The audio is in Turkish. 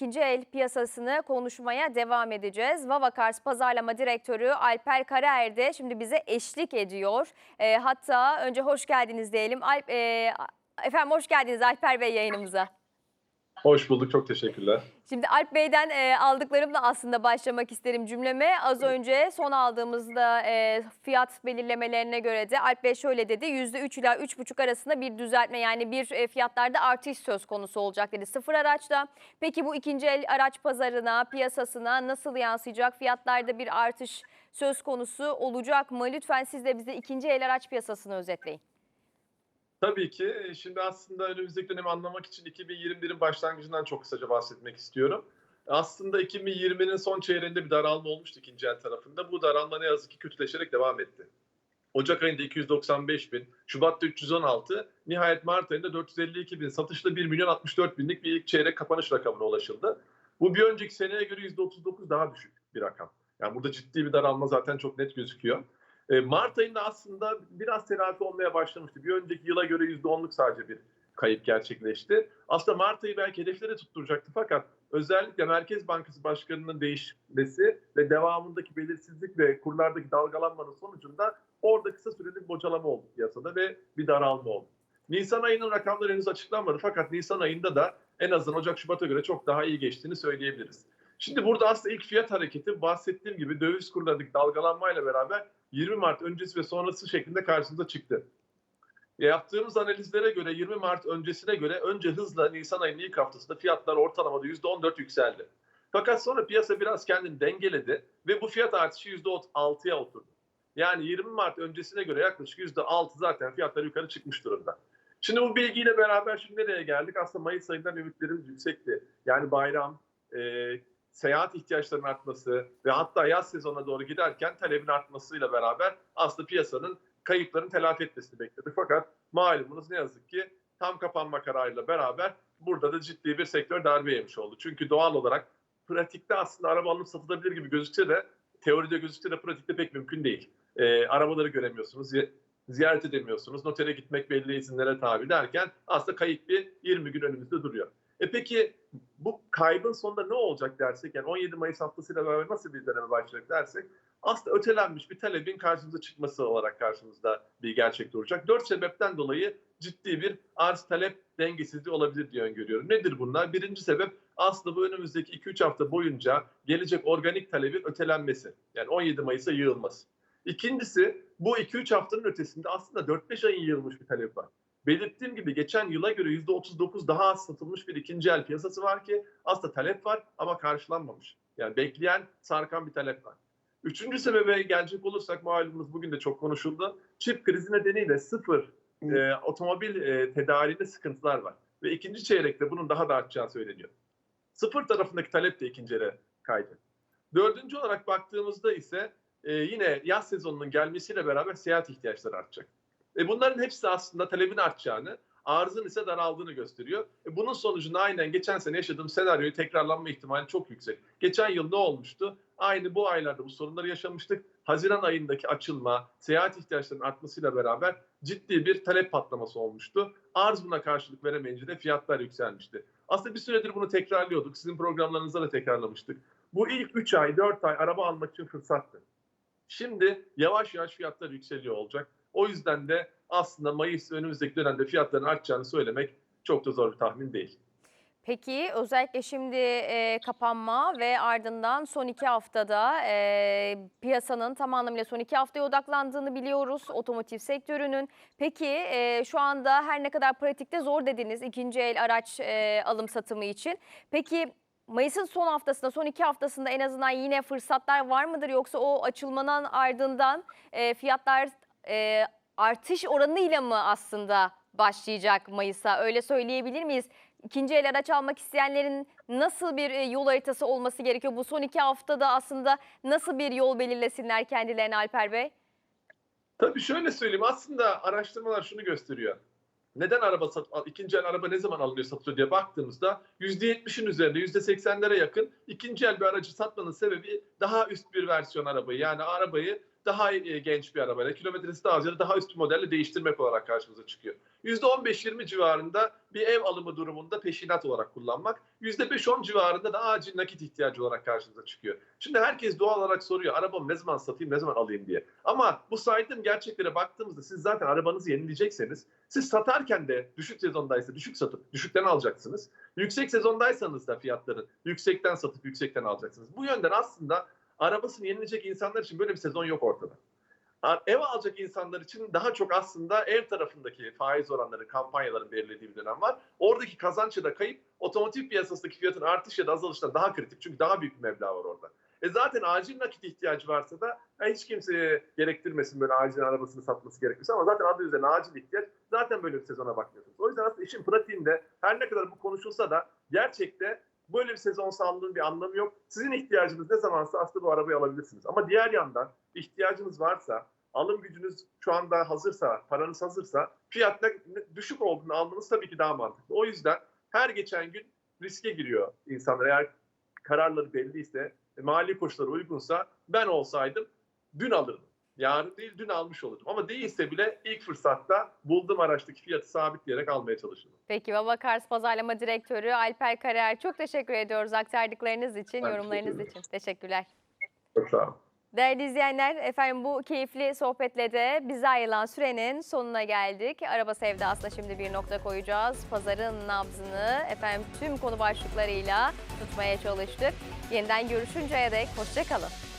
ikinci el piyasasını konuşmaya devam edeceğiz. Vavakars Pazarlama Direktörü Alper Karaer de şimdi bize eşlik ediyor. E, hatta önce hoş geldiniz diyelim. Alp, e, efendim hoş geldiniz Alper Bey yayınımıza. Hoş bulduk, çok teşekkürler. Şimdi Alp Bey'den e, aldıklarımla aslında başlamak isterim cümleme. Az önce son aldığımızda e, fiyat belirlemelerine göre de Alp Bey şöyle dedi. %3 ila 3,5 arasında bir düzeltme yani bir e, fiyatlarda artış söz konusu olacak dedi sıfır araçta. Peki bu ikinci el araç pazarına, piyasasına nasıl yansıyacak? Fiyatlarda bir artış söz konusu olacak mı? Lütfen siz de bize ikinci el araç piyasasını özetleyin. Tabii ki e, şimdi aslında önümüzdeki dönemi anlamak için 2021'in başlangıcından çok kısaca bahsetmek istiyorum. Aslında 2020'nin son çeyreğinde bir daralma olmuştu ikinci el tarafında. Bu daralma ne yazık ki kötüleşerek devam etti. Ocak ayında 295 bin, Şubat'ta 316, nihayet Mart ayında 452 bin, satışta 1 milyon 64 binlik bir ilk çeyrek kapanış rakamına ulaşıldı. Bu bir önceki seneye göre %39 daha düşük bir rakam. Yani burada ciddi bir daralma zaten çok net gözüküyor. E, Mart ayında aslında biraz telafi olmaya başlamıştı. Bir önceki yıla göre %10'luk sadece bir kayıp gerçekleşti. Aslında Mart ayı belki hedefleri tutturacaktı fakat özellikle Merkez Bankası Başkanı'nın değişmesi ve devamındaki belirsizlik ve kurlardaki dalgalanmanın sonucunda orada kısa süreli bir bocalama oldu piyasada ve bir daralma oldu. Nisan ayının rakamları henüz açıklanmadı fakat Nisan ayında da en azından Ocak-Şubat'a göre çok daha iyi geçtiğini söyleyebiliriz. Şimdi burada aslında ilk fiyat hareketi bahsettiğim gibi döviz kurlarındaki dalgalanmayla beraber 20 Mart öncesi ve sonrası şeklinde karşımıza çıktı. Yaptığımız analizlere göre 20 Mart öncesine göre önce hızla Nisan ayının ilk haftasında fiyatlar ortalamada %14 yükseldi. Fakat sonra piyasa biraz kendini dengeledi ve bu fiyat artışı %6'ya oturdu. Yani 20 Mart öncesine göre yaklaşık %6 zaten fiyatlar yukarı çıkmış durumda. Şimdi bu bilgiyle beraber şimdi nereye geldik? Aslında Mayıs ayından ümitlerimiz yüksekti. Yani bayram, e, seyahat ihtiyaçlarının artması ve hatta yaz sezonuna doğru giderken talebin artmasıyla beraber aslında piyasanın kayıpların telafi etmesini bekledik. Fakat malumunuz ne yazık ki tam kapanma kararıyla beraber burada da ciddi bir sektör darbe yemiş oldu. Çünkü doğal olarak pratikte aslında araba alınıp satılabilir gibi gözükse de teoride gözükse de pratikte pek mümkün değil. E, arabaları göremiyorsunuz, ziyaret edemiyorsunuz, notere gitmek belli izinlere tabi derken aslında kayıp bir 20 gün önümüzde duruyor. E peki bu kaybın sonunda ne olacak dersek yani 17 Mayıs haftasıyla beraber nasıl bir döneme başlayacak dersek aslında ötelenmiş bir talebin karşımıza çıkması olarak karşımızda bir gerçek duracak. Dört sebepten dolayı ciddi bir arz talep dengesizliği olabilir diye öngörüyorum. Nedir bunlar? Birinci sebep aslında bu önümüzdeki 2-3 hafta boyunca gelecek organik talebin ötelenmesi. Yani 17 Mayıs'a yığılması. İkincisi bu 2-3 haftanın ötesinde aslında 4-5 ayın yığılmış bir talep var. Belirttiğim gibi geçen yıla göre %39 daha az satılmış bir ikinci el piyasası var ki aslında talep var ama karşılanmamış. Yani bekleyen sarkan bir talep var. Üçüncü sebebe gelecek olursak malumunuz bugün de çok konuşuldu. Çip krizi nedeniyle sıfır e, otomobil e, tedariğinde sıkıntılar var. Ve ikinci çeyrekte bunun daha da artacağı söyleniyor. Sıfır tarafındaki talep de ikinci ele kaydı. Dördüncü olarak baktığımızda ise e, yine yaz sezonunun gelmesiyle beraber seyahat ihtiyaçları artacak. E bunların hepsi aslında talebin artacağını, arzın ise daraldığını gösteriyor. E bunun sonucunda aynen geçen sene yaşadığım senaryoyu tekrarlanma ihtimali çok yüksek. Geçen yıl ne olmuştu? Aynı bu aylarda bu sorunları yaşamıştık. Haziran ayındaki açılma, seyahat ihtiyaçlarının artmasıyla beraber ciddi bir talep patlaması olmuştu. Arz buna karşılık veremeyince de fiyatlar yükselmişti. Aslında bir süredir bunu tekrarlıyorduk. Sizin programlarınızda da tekrarlamıştık. Bu ilk 3 ay, 4 ay araba almak için fırsattı. Şimdi yavaş yavaş fiyatlar yükseliyor olacak. O yüzden de aslında Mayıs önümüzdeki dönemde fiyatların artacağını söylemek çok da zor bir tahmin değil. Peki özellikle şimdi e, kapanma ve ardından son iki haftada e, piyasanın tam anlamıyla son iki haftaya odaklandığını biliyoruz otomotiv sektörünün. Peki e, şu anda her ne kadar pratikte zor dediniz ikinci el araç e, alım satımı için. Peki Mayıs'ın son haftasında, son iki haftasında en azından yine fırsatlar var mıdır? Yoksa o açılmanın ardından e, fiyatlar e, artış oranıyla mı aslında başlayacak Mayıs'a? Öyle söyleyebilir miyiz? İkinci el araç almak isteyenlerin nasıl bir yol haritası olması gerekiyor? Bu son iki haftada aslında nasıl bir yol belirlesinler kendilerine Alper Bey? Tabii şöyle söyleyeyim aslında araştırmalar şunu gösteriyor. Neden araba sat, ikinci el araba ne zaman alınıyor satılıyor diye baktığımızda %70'in üzerinde %80'lere yakın ikinci el bir aracı satmanın sebebi daha üst bir versiyon arabayı. Yani arabayı daha e, genç bir arabayla, kilometresi daha az ya da daha üst bir modelle değiştirmek olarak karşımıza çıkıyor. %15-20 civarında bir ev alımı durumunda peşinat olarak kullanmak, %5-10 civarında da acil nakit ihtiyacı olarak karşımıza çıkıyor. Şimdi herkes doğal olarak soruyor arabamı ne zaman satayım, ne zaman alayım diye. Ama bu saydığım gerçeklere baktığımızda siz zaten arabanızı yenileyecekseniz siz satarken de düşük sezondaysa düşük satıp düşükten alacaksınız. Yüksek sezondaysanız da fiyatları yüksekten satıp yüksekten alacaksınız. Bu yönden aslında arabasını yenilecek insanlar için böyle bir sezon yok ortada. Ev alacak insanlar için daha çok aslında ev tarafındaki faiz oranları, kampanyaların belirlediği bir dönem var. Oradaki kazancı da kayıp, otomotiv piyasasındaki fiyatın artış ya da azalıştan daha kritik. Çünkü daha büyük bir meblağ var orada. E zaten acil nakit ihtiyacı varsa da ya hiç kimseye gerektirmesin böyle acil arabasını satması gerekirse ama zaten adı üzerine acil ihtiyaç zaten böyle bir sezona bakmıyorsunuz. O yüzden aslında işin pratiğinde her ne kadar bu konuşulsa da gerçekte böyle bir sezonsallığın bir anlamı yok. Sizin ihtiyacınız ne zamansa aslında bu arabayı alabilirsiniz. Ama diğer yandan ihtiyacınız varsa, alım gücünüz şu anda hazırsa, paranız hazırsa fiyat ne- ne- düşük olduğunu almanız tabii ki daha mantıklı. O yüzden her geçen gün riske giriyor insanlar. Eğer kararları belliyse, e, mali koşulları uygunsa ben olsaydım dün alırdım. Yarın değil dün almış olurdum. Ama değilse bile ilk fırsatta bulduğum araçtaki fiyatı sabitleyerek almaya çalışırdım. Peki Baba Cars Pazarlama Direktörü Alper Karaer çok teşekkür ediyoruz aktardıklarınız için, Ben yorumlarınız teşekkür için. Teşekkürler. Çok sağ olun. Değerli izleyenler, efendim bu keyifli sohbetle de bize ayrılan sürenin sonuna geldik. Araba sevdasına şimdi bir nokta koyacağız. Pazarın nabzını efendim tüm konu başlıklarıyla tutmaya çalıştık. Yeniden görüşünceye dek hoşçakalın.